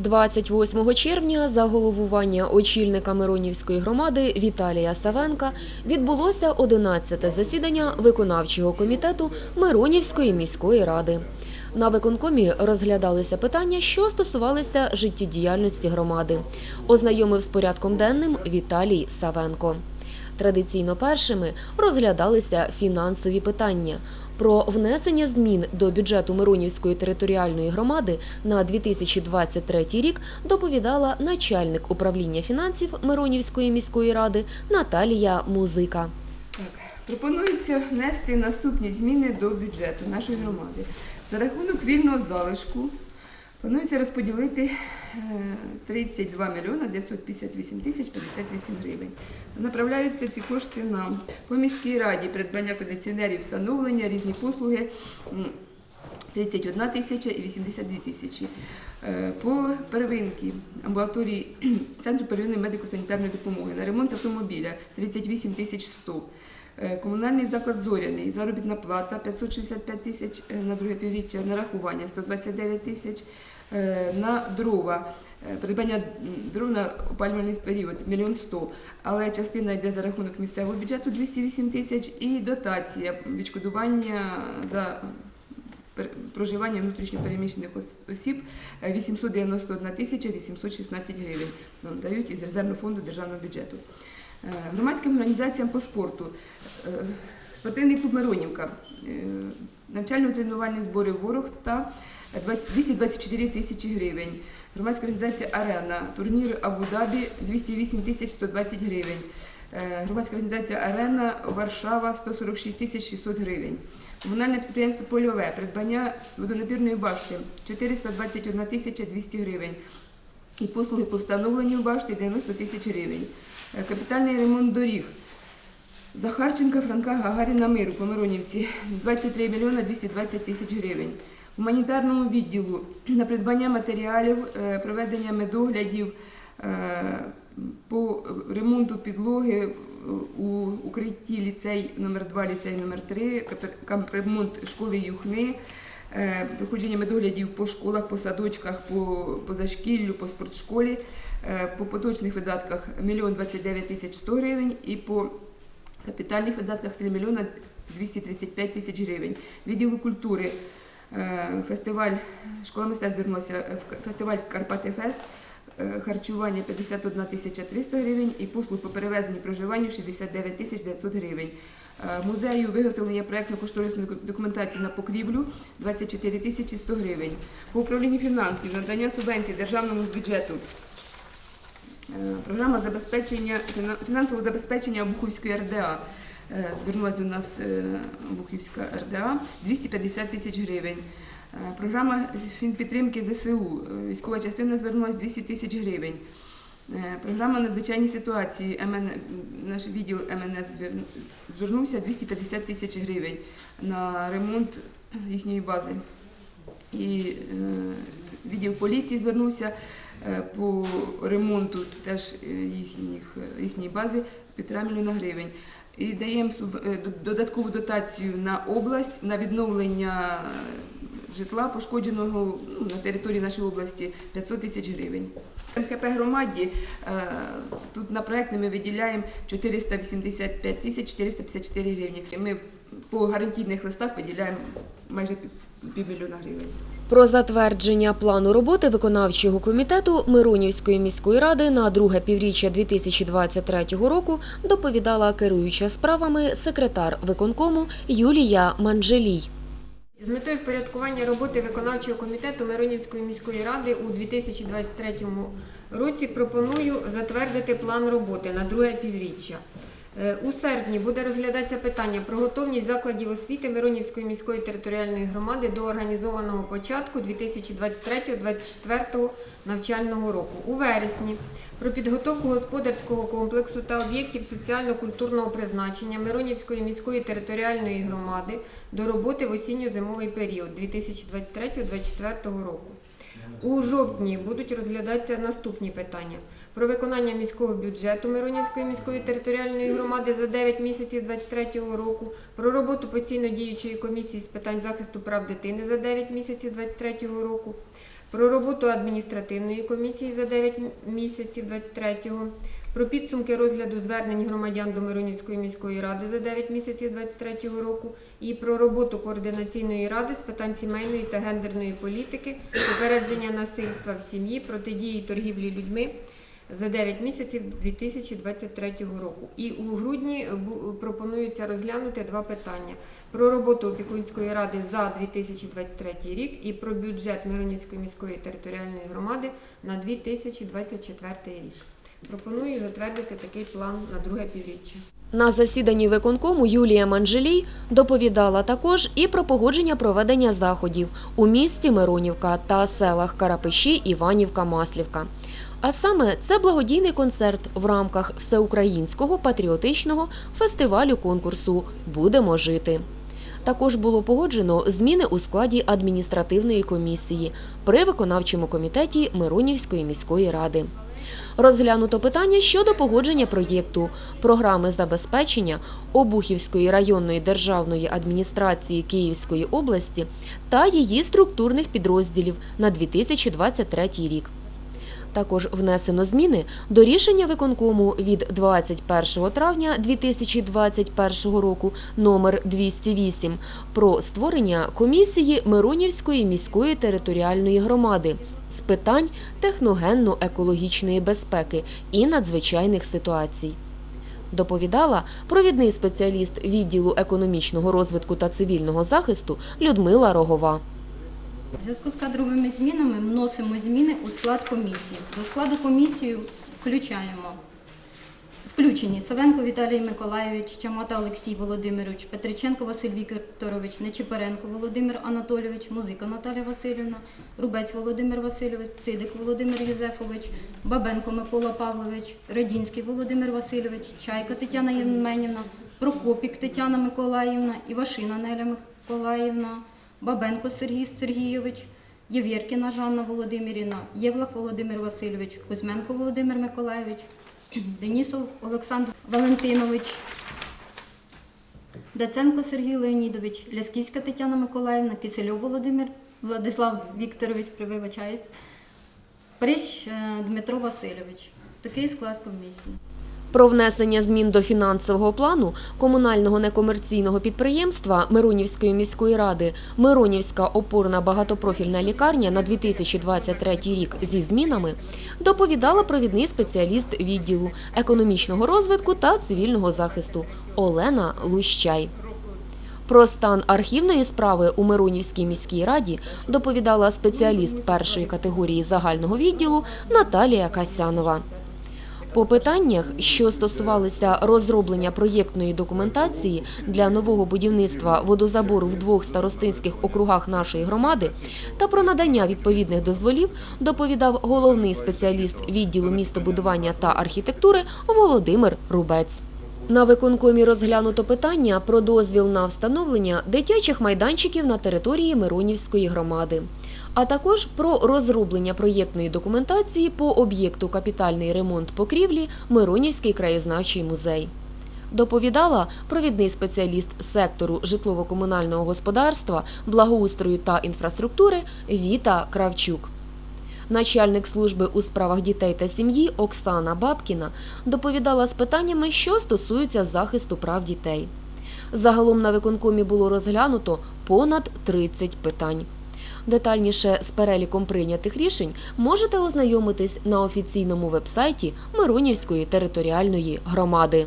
28 червня за головування очільника Миронівської громади Віталія Савенка відбулося 11-те засідання виконавчого комітету Миронівської міської ради. На виконкомі розглядалися питання, що стосувалися життєдіяльності громади. Ознайомив з порядком денним Віталій Савенко. Традиційно першими розглядалися фінансові питання. Про внесення змін до бюджету Миронівської територіальної громади на 2023 рік доповідала начальник управління фінансів Миронівської міської ради Наталія Музика. Пропонується внести наступні зміни до бюджету нашої громади. За рахунок вільного залишку планується розподілити е, 32 мільйона 958 тисяч 58 гривень. Направляються ці кошти на по міській раді придбання кондиціонерів, встановлення, різні послуги. 31 тисяча і 82 тисячі. Е, По первинки амбулаторії Центру первинної медико-санітарної допомоги на ремонт автомобіля 38 тисяч 100. Е, Комунальний заклад Зоряний, заробітна плата 565 тисяч е, на друге півріччя, нарахування 129 тисяч, Е, на дрова. е, Придбання дров на опалювальний період 1 мільйон 100, але частина йде за рахунок місцевого бюджету 208 тисяч і дотація відшкодування за проживання внутрішньопереміщених осіб е, 891 тисяча 816 гривень нам дають із резервного фонду державного бюджету. Е, Громадським організаціям по спорту. е, Спортивний клуб Миронівка, е, навчально-тренувальні збори ворог та 224 тисячі гривень. Громадська організація Арена, турнір Абу-Дабі 208 тисяч 120 гривень. Громадська організація Арена Варшава 146 тисяч 600 гривень. Комунальне підприємство Польове, придбання водонапірної башти 421 тисяча 200 гривень. І послуги по встановленню башти 90 тисяч гривень. Е, Капітальний ремонт доріг. Захарченка Франка Гагаріна Миру по Миронівці 23 мільйона 220 тисяч гривень. Гуманітарному відділу на придбання матеріалів, е, проведення медоглядів е, по ремонту підлоги у укритті ліцей номер 2 ліцей номер 3 капремонт школи Юхни, проходження медоглядів по школах, по садочках, по позашкіллю, по спортшколі, е, по поточних видатках 1 29 тисяч 100 гривень і по капітальних видатках 3 мільйона 235 тисяч гривень. Відділу культури е, фестиваль школа мистецтв звернулася е, в фестиваль Карпати Фест. Е, Харчування 51 тисяча 300 гривень і послуг по перевезенню проживанню 69 тисяч 900 гривень. Е, Музею виготовлення проєктно-кошторисної документації на покрівлю 24 тисячі 100 гривень. По управлінню фінансів надання субвенцій державному бюджету Е, Програма забезпечення фінансового забезпечення Обухівської РДА. Звернулася до нас Обухівська РДА 250 тисяч гривень. Е, Програма фінпідтримки ЗСУ. Е, Військова частина звернулася 200 тисяч гривень. Е, Програма надзвичайні ситуації. МН, наш відділ МНС звернувся 250 тисяч гривень на ремонт їхньої бази. І відділ поліції звернувся по ремонту теж їхніх, їхньої бази півтора мільйона гривень. І даємо додаткову дотацію на область на відновлення житла пошкодженого ну, на території нашої області 500 тисяч гривень. МХП громаді е, тут на проект ми виділяємо 485 тисяч 454 гривні. Ми по гарантійних листах виділяємо майже півмільйона гривень. Про затвердження плану роботи виконавчого комітету Миронівської міської ради на друге півріччя 2023 року доповідала керуюча справами секретар виконкому Юлія Манджелій. З метою впорядкування роботи виконавчого комітету Миронівської міської ради у 2023 році пропоную затвердити план роботи на друге півріччя. Е, У серпні буде розглядатися питання про готовність закладів освіти Миронівської міської територіальної громади до організованого початку 2023-2024 навчального року. У вересні про підготовку господарського комплексу та об'єктів соціально-культурного призначення Миронівської міської територіальної громади до роботи в осінньо-зимовий період 2023-2024 року. У жовтні будуть розглядатися наступні питання: про виконання міського бюджету Миронівської міської територіальної громади за 9 місяців 2023 року, про роботу постійно діючої комісії з питань захисту прав дитини за 9 місяців 2023 року, про роботу адміністративної комісії за 9 місяців 23-го, про підсумки розгляду звернень громадян до Миронівської міської ради за 9 місяців 23-го року і про роботу координаційної ради з питань сімейної та гендерної політики, попередження насильства в сім'ї, протидії торгівлі людьми за 9 місяців 2023 року. І у грудні бу- пропонується розглянути два питання: про роботу опікунської ради за 2023 рік і про бюджет Миронівської міської територіальної громади на 2024 рік. Пропоную затвердити такий план на друге півріччя. На засіданні виконкому Юлія Манжелій доповідала також і про погодження проведення заходів у місті Миронівка та селах Карапиші, Іванівка, Маслівка. А саме це благодійний концерт в рамках всеукраїнського патріотичного фестивалю конкурсу Будемо жити. Також було погоджено зміни у складі адміністративної комісії при виконавчому комітеті Миронівської міської ради. Розглянуто питання щодо погодження проєкту програми забезпечення Обухівської районної державної адміністрації Київської області та її структурних підрозділів на 2023 рік. Також внесено зміни до рішення виконкому від 21 травня 2021 року номер 208 про створення комісії Миронівської міської територіальної громади з питань техногенно-екологічної безпеки і надзвичайних ситуацій. Доповідала провідний спеціаліст відділу економічного розвитку та цивільного захисту Людмила Рогова. В зв'язку з кадровими змінами вносимо зміни у склад комісії. До складу комісії включаємо включені Савенко Віталій Миколайович, Чамата Олексій Володимирович, Петриченко Василь Вікторович, Нечипоренко Володимир Анатолійович, Музика Наталя Васильівна, Рубець Володимир Васильович, Цидик Володимир Юзефович, Бабенко Микола Павлович, Радінський Володимир Васильович, Чайка Тетяна Євменівна, Прокопік Тетяна Миколаївна, Івашина Неля Миколаївна, Бабенко Сергій Сергійович, Євєркіна Жанна Володимирівна, Євлах Володимир Васильович, Кузьменко Володимир Миколайович, Денісов Олександр Валентинович, Даценко Сергій Леонідович, Лясківська Тетяна Миколаївна, Кисельов Володимир Владислав Вікторович, привибачаюсь, Прищ е, Дмитро Васильович. Такий склад комісії. Про внесення змін до фінансового плану комунального некомерційного підприємства Миронівської міської ради Миронівська опорна багатопрофільна лікарня на 2023 рік зі змінами доповідала провідний спеціаліст відділу економічного розвитку та цивільного захисту Олена Лущай. Про стан архівної справи у Миронівській міській раді доповідала спеціаліст першої категорії загального відділу Наталія Касянова. По питаннях, що стосувалися розроблення проєктної документації для нового будівництва водозабору в двох старостинських округах нашої громади та про надання відповідних дозволів, доповідав головний спеціаліст відділу містобудування та архітектури Володимир Рубець. На виконкомі розглянуто питання про дозвіл на встановлення дитячих майданчиків на території Миронівської громади, а також про розроблення проєктної документації по об'єкту капітальний ремонт покрівлі Миронівський краєзнавчий музей. Доповідала провідний спеціаліст сектору житлово-комунального господарства, благоустрою та інфраструктури Віта Кравчук. Начальник служби у справах дітей та сім'ї Оксана Бабкіна доповідала з питаннями, що стосуються захисту прав дітей. Загалом на виконкомі було розглянуто понад 30 питань. Детальніше з переліком прийнятих рішень можете ознайомитись на офіційному вебсайті Миронівської територіальної громади.